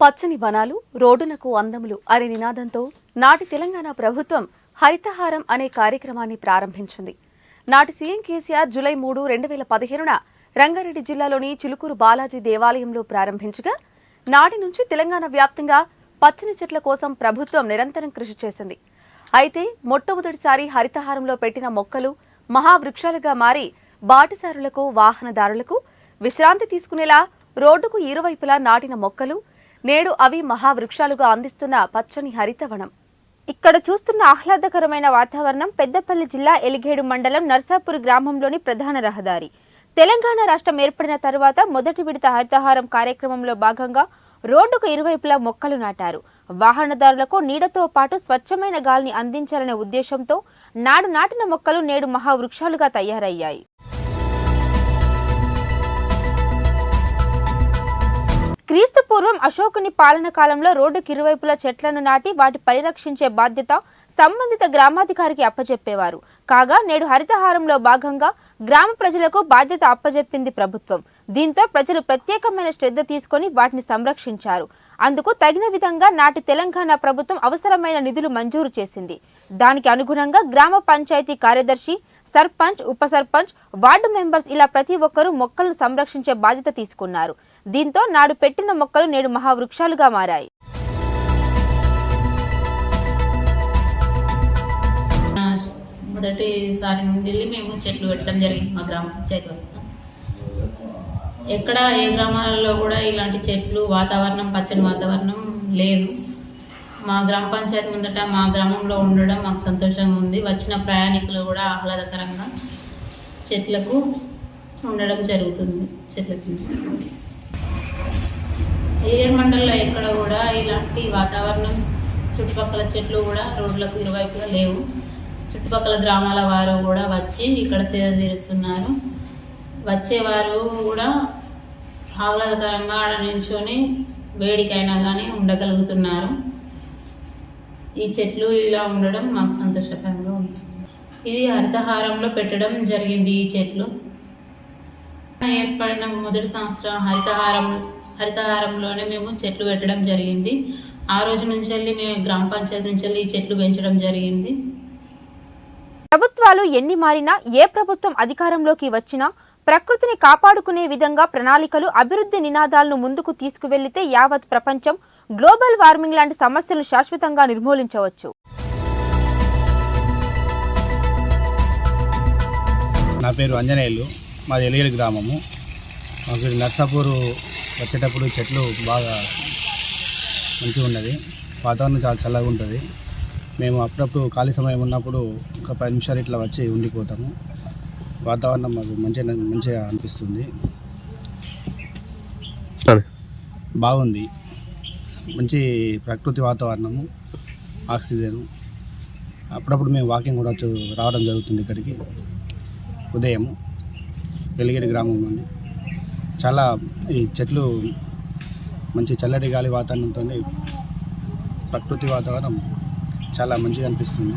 పచ్చని వనాలు రోడ్డునకు అందములు అనే నినాదంతో నాటి తెలంగాణ ప్రభుత్వం హరితహారం అనే కార్యక్రమాన్ని ప్రారంభించింది. నాటి సీఎం కేసీఆర్ జూలై మూడు రెండు వేల పదిహేనున రంగారెడ్డి జిల్లాలోని చిలుకూరు బాలాజీ దేవాలయంలో ప్రారంభించగా నాటి నుంచి తెలంగాణ వ్యాప్తంగా పచ్చని చెట్ల కోసం ప్రభుత్వం నిరంతరం కృషి చేసింది. అయితే మొట్టమొదటిసారి హరితహారంలో పెట్టిన మొక్కలు మహావృక్షాలుగా మారి బాటసారులకు వాహనదారులకు విశ్రాంతి తీసుకునేలా రోడ్డుకు ఇరువైపులా నాటిన మొక్కలు నేడు అవి మహావృక్షాలుగా అందిస్తున్న పచ్చని హరితవనం. ఇక్కడ చూస్తున్న ఆహ్లాదకరమైన వాతావరణం పెద్దపల్లి జిల్లా ఎలిగేడు మండలం నర్సాపూర్ గ్రామంలోని ప్రధాన రహదారి. తెలంగాణ రాష్ట్రం ఏర్పడిన తరువాత మొదటి విడత హరితహారం కార్యక్రమంలో భాగంగా రోడ్డుకు ఇరువైపులా మొక్కలు నాటారు. వాహనదారులకు నీడతో పాటు స్వచ్ఛమైన గాలిని అందించాలనే ఉద్దేశంతో నాడు నాటిన మొక్కలు నేడు మహావృక్షాలుగా తయారయ్యాయి. క్రీస్తు పూర్వం అశోకుని పాలన కాలంలో రోడ్డుకి ఇరువైపులా చెట్లను నాటి వాటి పరిరక్షించే బాధ్యత సంబంధిత గ్రామాధికారికి అప్పచెప్పేవారు కాగా నేడు హరితహారంలో భాగంగా గ్రామ ప్రజలకు బాధ్యత అప్పజెప్పింది ప్రభుత్వం. దీంతో ప్రజలు ప్రత్యేకమైన శ్రద్ధ తీసుకొని వాటిని సంరక్షించారు. అందుకు తగిన విధంగా నాటి తెలంగాణ ప్రభుత్వం అవసరమైన నిధులు మంజూరు చేసింది. దానికి అనుగుణంగా గ్రామ పంచాయతీ కార్యదర్శి సర్పంచ్ ఉప సర్పంచ్ వార్డు మెంబర్స్ ఇలా ప్రతి ఒక్కరూ మొక్కలను సంరక్షించే బాధ్యత తీసుకున్నారు. దీంతో నాడు పెట్టిన మొక్కలు నేడు మహావృక్షాలుగా మారాయి. మొదటిసారి నుండి మేము చెట్లు పెట్టడం జరిగింది మా గ్రామ పంచాయతీ ఎక్కడ ఏ గ్రామాలలో కూడా ఇలాంటి చెట్లు వాతావరణం పచ్చని వాతావరణం లేదు. మా గ్రామ పంచాయతీ ముందట మా గ్రామంలో ఉండడం మాకు సంతోషంగా ఉంది. వచ్చిన ప్రయాణికులు కూడా ఆహ్లాదకరంగా చెట్లకు ఉండడం జరుగుతుంది చెట్ల కింద ఏడు మండలంలో ఎక్కడ కూడా ఇలాంటి వాతావరణం చుట్టుపక్కల చెట్లు కూడా రోడ్లకు ఇరువైపులా లేవు. చుట్టుపక్కల గ్రామాల వారు కూడా వచ్చి ఇక్కడ సేద తీరుస్తున్నారు. వచ్చేవారు కూడా ఆహ్లాదకరంగా ఆడ నిల్చొని వేడికైనా కానీ ఉండగలుగుతున్నారు. ఈ చెట్లు ఇలా ఉండడం మాకు సంతోషకరంగా ఉంది. ఇది హరితహారంలో పెట్టడం జరిగింది ఈ చెట్లు. ఏర్పడిన మొదటి సంవత్సరం హరితహారం హరితహారంలోనే మేము చెట్లు పెట్టడం జరిగింది. ఆ రోజు నుంచి వెళ్ళి మేము గ్రామ పంచాయతీ నుంచి వెళ్ళి ఈ చెట్లు పెంచడం జరిగింది. ప్రభుత్వాలు ఎన్ని మారినా ఏ ప్రభుత్వం అధికారంలోకి వచ్చినా ప్రకృతిని కాపాడుకునే విధంగా ప్రణాళికలు అభివృద్ధి నినాదాలను ముందుకు తీసుకువెళ్ళితే యావత్ ప్రపంచం గ్లోబల్ వార్మింగ్ లాంటి సమస్యలను శాశ్వతంగా నిర్మూలించవచ్చు. నా పేరు అంజనేయులు. మాది ఎలిగిరి గ్రామము. మాకు ఇది నర్సాపూరు వచ్చేటప్పుడు చెట్లు బాగా మంచిగా ఉన్నది. వాతావరణం చాలా చల్లగా ఉంటుంది. మేము అప్పుడప్పుడు ఖాళీ సమయం ఉన్నప్పుడు ఒక పది నిమిషాలు ఇట్లా వచ్చి ఉండిపోతాము. వాతావరణం మాకు మంచిగా మంచిగా అనిపిస్తుంది. బాగుంది. మంచి ప్రకృతి వాతావరణము ఆక్సిజన్. అప్పుడప్పుడు మేము వాకింగ్ కూడా రావడం జరుగుతుంది ఇక్కడికి. ఉదయం వెలిగిరి గ్రామం నుండి. చాలా ఈ చెట్లు మంచి చల్లటి గాలి వాతావరణంతో ప్రకృతి వాతావరణం చాలా మంచిగా అనిపిస్తుంది.